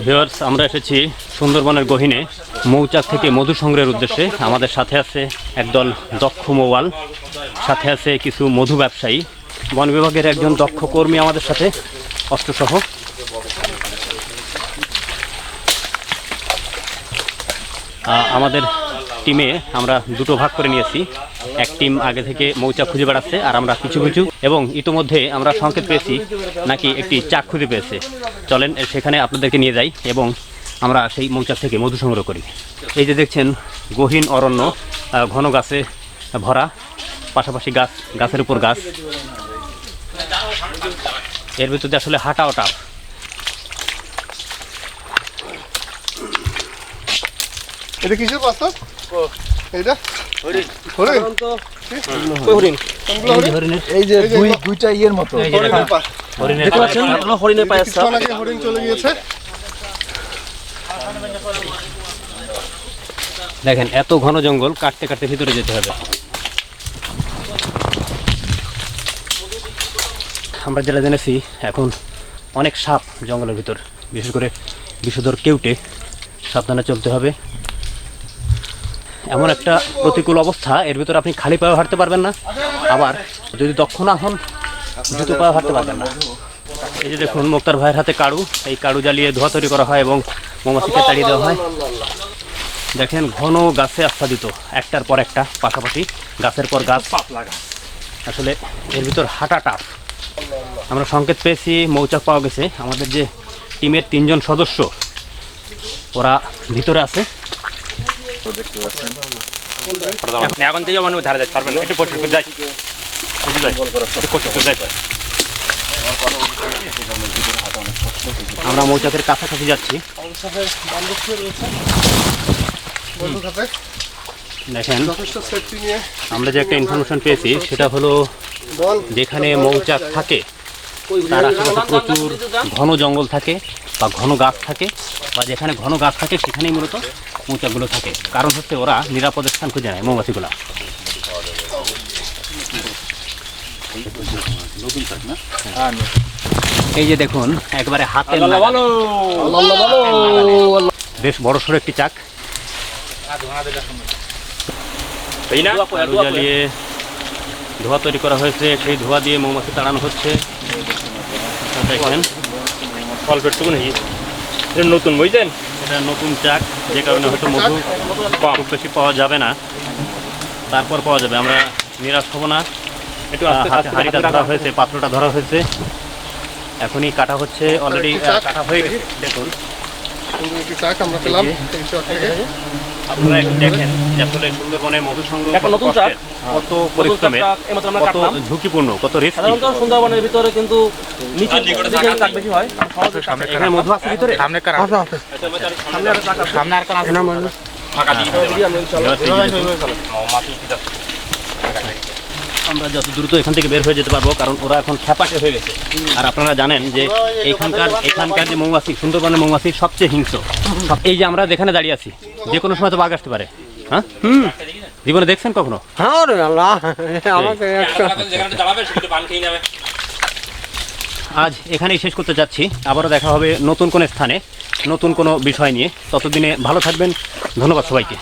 Viewers আমরা এসেছি সুন্দরবনের গহিনে। মৌচাক থেকে মধু সংগ্রহের উদ্দেশ্যে। আমাদের সাথে আছে একদল দক্ষ মৌয়াল সাথে আছে কিছু মধু ব্যবসায়ী। বন বিভাগের একজন দক্ষ কর্মী আমাদের সাথে, অস্ত্রসহ। আমাদের টিমে আমরা দুটো ভাগ করে নিয়েছি। এক টিম আগে থেকে মৌচাক খুঁজে বেড়াচ্ছে আর আমরা কিছু কিছু এবং ইতোমধ্যে আমরা সংকেত পেয়েছি নাকি একটি চাক খুঁজে পেয়েছে। চলেন সেখানে আপনাদেরকে নিয়ে যাই এবং আমরা সেই মৌচাক থেকে মধু সংগ্রহ করি। এই যে দেখছেন গহীন অরণ্য ঘন গাছে ভরা পাশাপাশি গাছ গাছের উপর গাছ। এর ভিতরে আসলে হাঁটাও টাফ এটা কিসের পাস্তা এটা এই যে দুই দুইটা ইয়ের মতো। হরিণের পায়ের হরিণ চলে গিয়েছে। দেখেন এত ঘন জঙ্গল কাটতে কাটতে ভিতরে যেতে হবে। আমরা যেটা জেনেছি এখন অনেক সাপ জঙ্গলের ভিতর। বিশেষ করে বিষধর কেউটে সাবধানে চলতে হবে। এমন একটা প্রতিকূল অবস্থা, এর ভিতর আপনি খালি পায়ে হাঁটতে পারবেন না। আবার যদি দক্ষ না হন, জুতো পায়ে হাঁটতে পারবেন না। এই যে দেখুন, মুক্তার ভাইয়ের হাতে কাড়ু। এই কাড়ু জ্বালিয়ে ধোয়া তৈরি করা হয় এবং মৌমাছিকে তাড়িয়ে দেওয়া হয়। দেখেন, ঘন গাছে আচ্ছাদিত, একটার পর একটা, পাশাপাশি গাছের পর গাছ। আসলে এর ভিতর হাঁটা টাফ আমরা সংকেত পেয়েছি, মৌচাক পাওয়া গেছে। আমাদের যে টিমের তিনজন সদস্য, ওরা ভিতরে আছে। এখন- ধারে যাইতে পারবেন একটু যাই আমরা মৌচাকের কাছাকাছি যাচ্ছি দেখেন আমরা যে একটা ইনফরমেশন পেয়েছি সেটা হলো যেখানে মৌচাক থাকে, তার আশেপাশে প্রচুর ঘন জঙ্গল থাকে। বা ঘন গাছ থাকে বা যেখানে ঘন গাছ থাকে সেখানেই মূলত মৌচাকগুলো থাকে। কারণ হচ্ছে ওরা নিরাপদ স্থান খুঁজে নেয় মৌমাছিগুলো। এই যে দেখুন একবারে হাতে বেশ বড় সড়ো একটি চাক। আলু জ্বালিয়ে ধোঁয়া তৈরি করা হয়েছে। সেই ধোঁয়া দিয়ে মৌমাছি তাড়ানো হচ্ছে। দেখেন। অল্প একটু নাকি এটা নতুন বুঝলেন? এটা নতুন চাক যে কারণে হয়তো মধু খুব বেশি পাওয়া যাবে না। তারপর পাওয়া যাবে আমরা নিরাশ হব না। একটু হাড়িটা আস্তে আস্তে হাঁড়িটা ধরা হয়েছে পাত্রটা ধরা হয়েছে। এখনই কাটা হচ্ছে অলরেডি কাটা হয়ে গেছে। দেখুন। চাক আমরা পেলাম আপনারা একটু দেখেন যে আসলে সুন্দরবনে মধু সংগ্রহ একটা কত নতুন চাক। কত পরিশ্রমের এইমাত্র আমরা কত ঝুঁকিপূর্ণ কত রিস্কি সাধারণত সুন্দরবনের ভিতরে কিন্তু নিচে দিকে চাক বেশি হয়। চাক বেশি এখানে মধু আছে? ভিতরে সামনে আর চাক আছে? সামনে আর কান আছে? ফাঁকা দিয়ে আমরা ইনশাআল্লাহ আমরা যত দ্রুত এখান থেকে বের হয়ে যেতে পারব কারণ ওরা এখন খ্যাপাটে হয়ে গেছে। আর আপনারা জানেন যে এখানকার এখানকার যে মৌমাছি সুন্দরবনের মৌমাছি সবচেয়ে হিংস্র। সব- এই যে আমরা যেখানে দাঁড়িয়ে আছি যে কোনো সময় তো বাঘ আসতে পারে। হ্যাঁ? হুম। জীবনে দেখছেন কখনো? হ্যাঁ রে আল্লাহ। আমাকে আজ এখানেই শেষ করতে যাচ্ছি আবারও দেখা হবে নতুন কোনো স্থানে নতুন কোনো বিষয় নিয়ে। ততদিনে ভালো থাকবেন। ধন্যবাদ সবাইকে।